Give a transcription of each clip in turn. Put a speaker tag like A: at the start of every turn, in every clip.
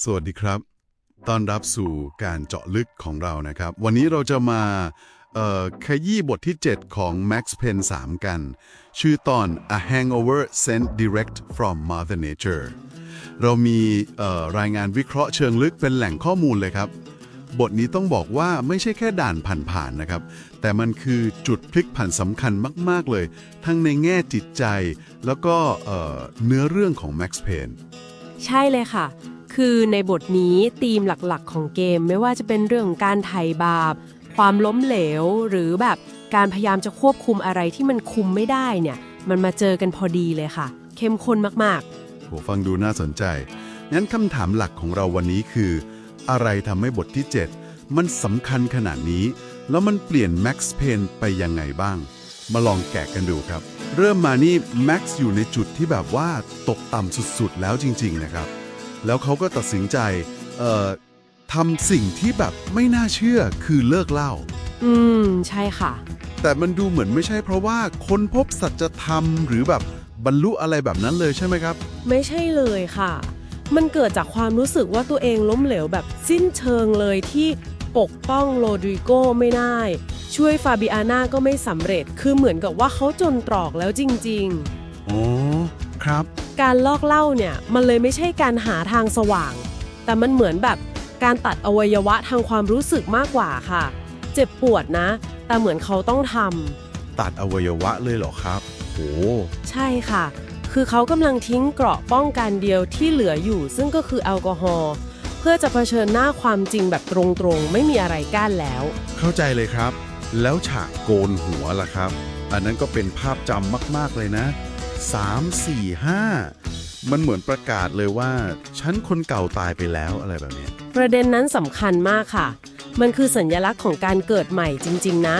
A: สวัสดีครับ ต้อนรับสู่การเจาะลึกของเรานะครับ วันนี้เราจะมาขยี้บทที่ 7 ของ Max Payne 3กัน ชื่อตอน A Hangover Sent Direct from Mother Nature เรามีรายงานวิเคราะห์เชิงลึกเป็นแหล่งข้อมูลเลยครับ บทนี้ต้องบอกว่าไม่ใช่แค่ด่านผ่านๆนะครับ แต่มันคือจุดพลิกผันสำคัญมาก ๆ เลย ทั้งในแง่จิตใจ แล้วก็เเนื้อเรื่องของ Max Payne
B: ใช่เลยค่ะ คือในบทนี้ธีมหลักๆ ของเกมไม่ว่าจะเป็นเรื่องการไถ่บาป ความล้มเหลว หรือแบบการพยายามจะควบคุมอะไรที่มันคุมไม่ได้เนี่ย มันมาเจอกันพอดีเลยค่ะ เข้มข้นมากๆ
A: โหฟังดูน่าสนใจ งั้นคำถามหลักของเราวันนี้คือ อะไรทำให้บทที่ 7 มันสำคัญขนาดนี้ แล้วมันเปลี่ยนแม็กซ์เพนไปยังไงบ้าง มาลองแกะกันดูครับ เริ่มมานี่แม็กซ์อยู่ในจุดที่แบบว่าตกต่ำสุดๆ แล้วจริง ๆ นะครับ แล้วเขาก็ตัดสินใจเอ่อทำสิ่งที่แบบไม่น่าเชื่อคือเลิกเหล้า
B: ๆอืม ใช่ค่ะ
A: แต่มันดูเหมือนไม่ใช่เพราะว่าค้นพบสัจธรรมหรือแบบบรรลุอะไรแบบนั้นเลยใช่ไหมครับ
B: ไม่ใช่เลยค่ะ มันเกิดจากความรู้สึกว่าตัวเองล้มเหลวแบบสิ้นเชิงเลยที่ปกป้องโรดริโกไม่ได้ ช่วยฟาบิอาน่าก็ไม่สำเร็จ คือเหมือนกับว่าเขาจนตรอกแล้วจริง ๆ
A: อ๋อ ครับ
B: การลอกเหล่าเนี่ยมันเลยไม่ใช่การหาทางสว่าง แต่มันเหมือนแบบการตัดอวัยวะทางความรู้สึกมากกว่าค่ะ เจ็บปวดนะ แต่เหมือนเขาต้องท
A: ตัดอวัยวะเลยเหรอครับโหำ
B: ใช่ค่ะ คือเขากำลังทิ้งเกราะป้องกันเดียวที่เหลืออยู่ ซึ่งก็คือแอลกอฮอล์เพื่อจะเผชิญหน้าความจริงแบบตรงๆ ไม่มีอะไรกั้นแล้ว
A: เข้าใจเลยครับ แล้วฉากโกนหัวล่ะครับ อันนั้นก็เป็นภาพจำมากๆเลยนะ 3 4 5 มันเหมือนประกาศเลยว่า ฉันคนเก่าตายไปแล้วอะไรแบบเนี้ย
B: ประเด็นนั้นสำคัญมากค่ะ มันคือสัญลักษณ์ของการเกิดใหม่จริง ๆ นะ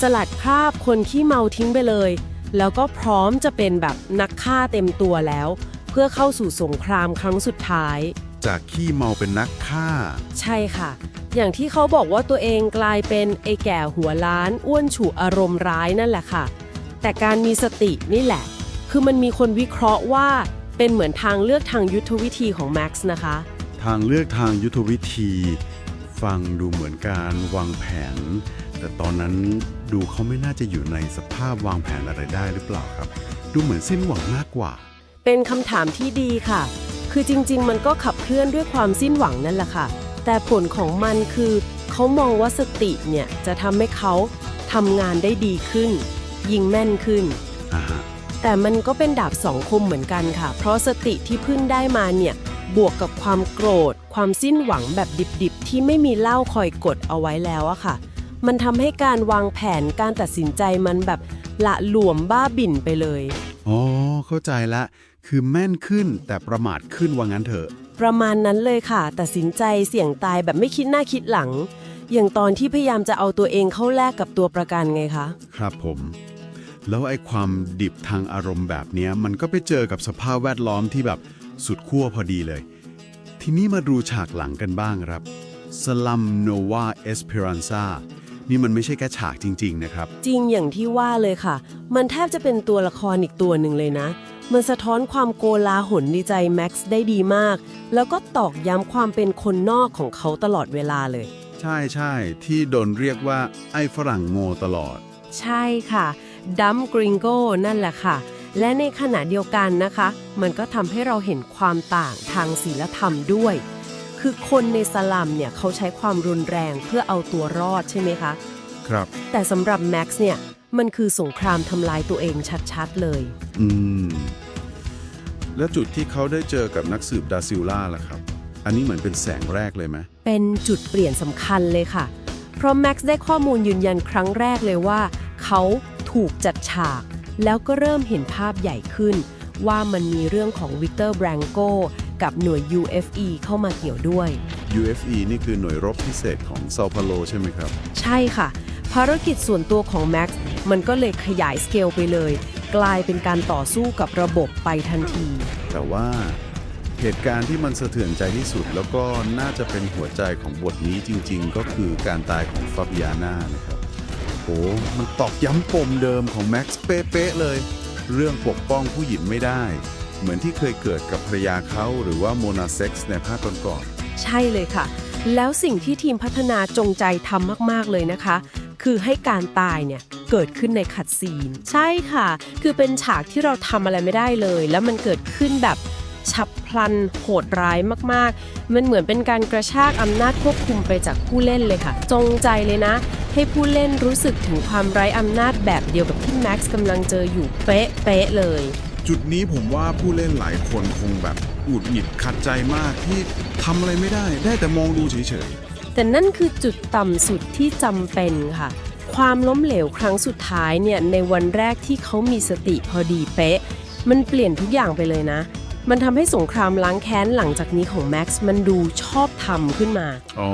B: สลัดคราบคนขี้เมาทิ้งไปเลย แล้วก็พร้อมจะเป็นแบบนักฆ่าเต็มตัวแล้ว เพื่อเข้าสู่สงครามครั้งสุดท้าย
A: จากขี้เมาเป็นนักฆ่า
B: ใช่ค่ะ อย่างที่เขาบอกว่าตัวเองกลายเป็นไอ้แก่หัวล้านอ้วนฉุอารมณ์ร้ายนั่นแหละค่ะ แต่การมีสตินี่แหละ คือมันมีคนวิเคราะห์ว่าเป็นเหมือนทางเลือกทางยุทธวิธีของแม็กซ์นะคะ
A: ทางเลือกทางยุทธวิธี ฟังดูเหมือนการวางแผน แต่ตอนนั้นดูเขาไม่น่าจะอยู่ในสภาพวางแผนอะไรได้หรือเปล่าครับ ดูเหมือนสิ้นหวังมากกว่า
B: เป็นคำถามที่ดีค่ะ คือจริง ๆ มันก็ขับเคลื่อนด้วยความสิ้นหวังนั่นแหละค่ะ แต่ผลของมันคือเขามองว่าสติเนี่ยจะทำให้เขาทำงานได้ดีขึ้น ยิงแม่นขึ้น
A: อ่าฮะ
B: แต่มันก็เป็นดาบสองคมเหมือนกันค่ะ เพราะสติที่เพิ่งได้มาเนี่ย บวกกับความโกรธ ความสิ้นหวังแบบดิบๆ ที่ไม่มีเหล้าคอยกดเอาไว้แล้วอะค่ะ มันทำให้การวางแผนการตัดสินใจมันแบบละหลวมบ้าบิ่นไปเลย
A: อ๋อ เข้าใจละ คือแม่นขึ้นแต่ประมาทขึ้นว่างั้นเถอะ
B: ประมาณนั้นเลยค่ะ ตัดสินใจเสี่ยงตายแบบไม่คิดหน้าคิดหลัง อย่างตอนที่พยายามจะเอาตัวเองเข้าแลกกับตัวประกันไงคะ
A: ครับผม แล้วไอ้ความดิบทางอารมณ์แบบเนี้ยมันก็ไปเจอกับสภาพแวดล้อมที่แบบสุดขั้วพอดีเลย ทีนี้มาดูฉากหลังกันบ้างครับสลัมโนวาเอสเพรันซานี่มันไม่ใช่แค่ฉากจริง ๆ นะครับ
B: จริงอย่างที่ว่าเลยค่ะ มันแทบจะเป็นตัวละครอีกตัวหนึ่งเลยนะ มันสะท้อนความโกลาหลในใจแม็กซ์ได้ดีมาก แล้วก็ตอกย้ำความเป็นคนนอกของเขาตลอดเวลาเลย
A: ใช่ใช่ที่โดนเรียกว่าไอ้ฝรั่งโง่ตลอด
B: ใช่ค่ะ ดัมกริงโก้นั่นแหละค่ะ และในขณะเดียวกันนะคะ มันก็ทำให้เราเห็นความต่างทางศีลธรรมด้วย คือคนในสลัมเนี่ยเขาใช้ความรุนแรงเพื่อเอาตัวรอดใช่ไหมคะ
A: ครับ
B: แต่สำหรับแม็กซ์เนี่ย มันคือสงครามทำลายตัวเองชัดๆเลย
A: อืม แล้วจุดที่เขาได้เจอกับนักสืบดาซิลล่าล่ะครับ อันนี้เหมือนเป็นแสงแรกเลยไหม
B: เป็นจุดเปลี่ยนสำคัญเลยค่ะ เพราะแม็กซ์ได้ข้อมูลยืนยันครั้งแรกเลยว่า เขา ถูกจัดฉาก แล้วก็เริ่มเห็นภาพใหญ่ขึ้น ว่ามันมีเรื่องของวิกเตอร์แบรงโกกับหน่วย UFE เข้ามาเกี่ยวด้วย
A: UFE นี่คือหน่วยรบพิเศษของเซาเปาโลใช่ไหมครับ
B: ใช่ค่ะ ภารกิจส่วนตัวของแม็กซ์มันก็เลยขยายสเกลไปเลย กลายเป็นการต่อสู้กับระบบไปทันที
A: แต่ว่าเหตุการณ์ที่มันสะเทือนใจที่สุด แล้วก็น่าจะเป็นหัวใจของบทนี้จริง ๆ ก็คือการตายของฟาบิอาน่านะครับโห มันตอกย้ำปมเดิมของแม็กซ์เป๊ะๆเลย เรื่องปกป้องผู้หญิงไม่ได้ เหมือนที่เคยเกิดกับภรรยาเขาหรือว่าโมนาเซ็กซ์ในภาคก่อน
B: ใช่เลยค่ะ แล้วสิ่งที่ทีมพัฒนาจงใจทำมากๆเลยนะคะ คือให้การตายเนี่ยเกิดขึ้นในคัดซีน ใช่ค่ะ คือเป็นฉากที่เราทำอะไรไม่ได้เลย แล้วมันเกิดขึ้นแบบฉับพลันโหดร้ายมากๆ มันเหมือนเป็นการกระชากอำนาจควบคุมไปจากผู้เล่นเลยค่ะ จงใจเลยนะ ให้ผู้เล่นรู้สึกถึงความไร้อำนาจแบบเดียวกับที่แม็กซ์กำลังเจออยู่เป๊ะๆเลย
C: จุดนี้ผมว่าผู้เล่นหลายคนคงแบบหงุดหงิดขัดใจมากที่ทำอะไรไม่ได้ ได้แต่มองดูเฉย
B: แต่นั่นคือจุดต่ำสุดที่จำเป็นค่ะ ความล้มเหลวครั้งสุดท้ายเนี่ยในวันแรกที่เขามีสติพอดีเป๊ะ มันเปลี่ยนทุกอย่างไปเลยนะมันทำให้สงครามล้างแค้นหลังจากนี้ของแม็กซ์มันดูชอบทำขึ้นมา
C: ๆอ๋อ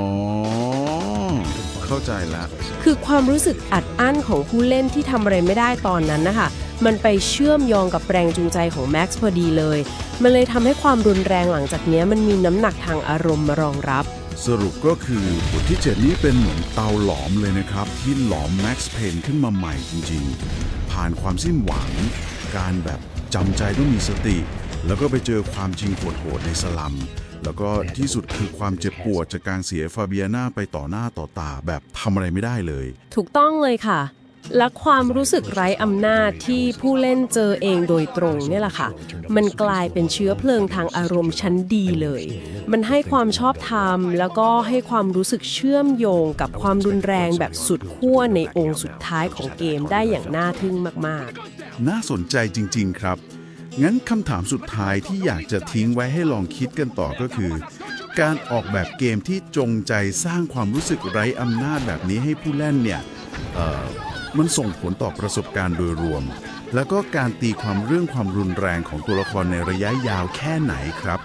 C: เข้าใจแล้ว
B: คือความรู้สึกอัดอั้นของผู้เล่นที่ทำอะไรไม่ได้ตอนนั้นนะคะ มันไปเชื่อมโยงกับแรงจูงใจของแม็กซ์พอดีเลย มันเลยทำให้ความรุนแรงหลังจากเนี้ยมันมีน้ำหนักทางอารมณ์มารองรับ
C: สรุปก็คือบทที่ 7 นี้เป็นเหมือนเตาหลอมเลยนะครับ ที่หลอมแม็กซ์เพนขึ้นมาใหม่จริงๆ ผ่านความสิ้นหวัง การแบบจำใจต้องมีสติ แล้วก็ไปเจอความจริงโหดๆในสลัม แล้วก็ที่สุดคือความเจ็บปวดจากการเสียฟาเบียนาไปต่อหน้าต่อตาแบบทำอะไรไม่ได้เลย
B: ถูกต้องเลยค่ะ และความรู้สึกไร้อำนาจที่ผู้เล่นเจอเองโดยตรงเนี่ยแหละค่ะ มันกลายเป็นเชื้อเพลิงทางอารมณ์ชั้นดีเลย มันให้ความชอบธรรม แล้วก็ให้ความรู้สึกเชื่อมโยงกับความรุนแรงแบบสุดขั้วในองค์สุดท้ายของเกมได้อย่างน่าทึ่งมาก
A: น่าสนใจจริง ๆ ครับ งั้นคำถามสุดท้ายที่อยากจะทิ้งไว้ให้ลองคิดกันต่อก็คือ การออกแบบเกมที่จงใจสร้างความรู้สึกไร้อำนาจแบบนี้ให้ผู้เล่นเนี่ยมันส่งผลต่อประสบการณ์โดยรวม แล้วก็การตีความเรื่องความรุนแรงของตัวละครในระยะยาวแค่ไหนครับ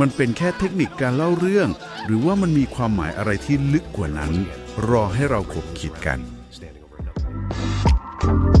A: มันเป็นแค่เทคนิคการเล่าเรื่อง หรือว่ามันมีความหมายอะไรที่ลึกกว่านั้น รอให้เราขบคิดกัน
D: standing over a number.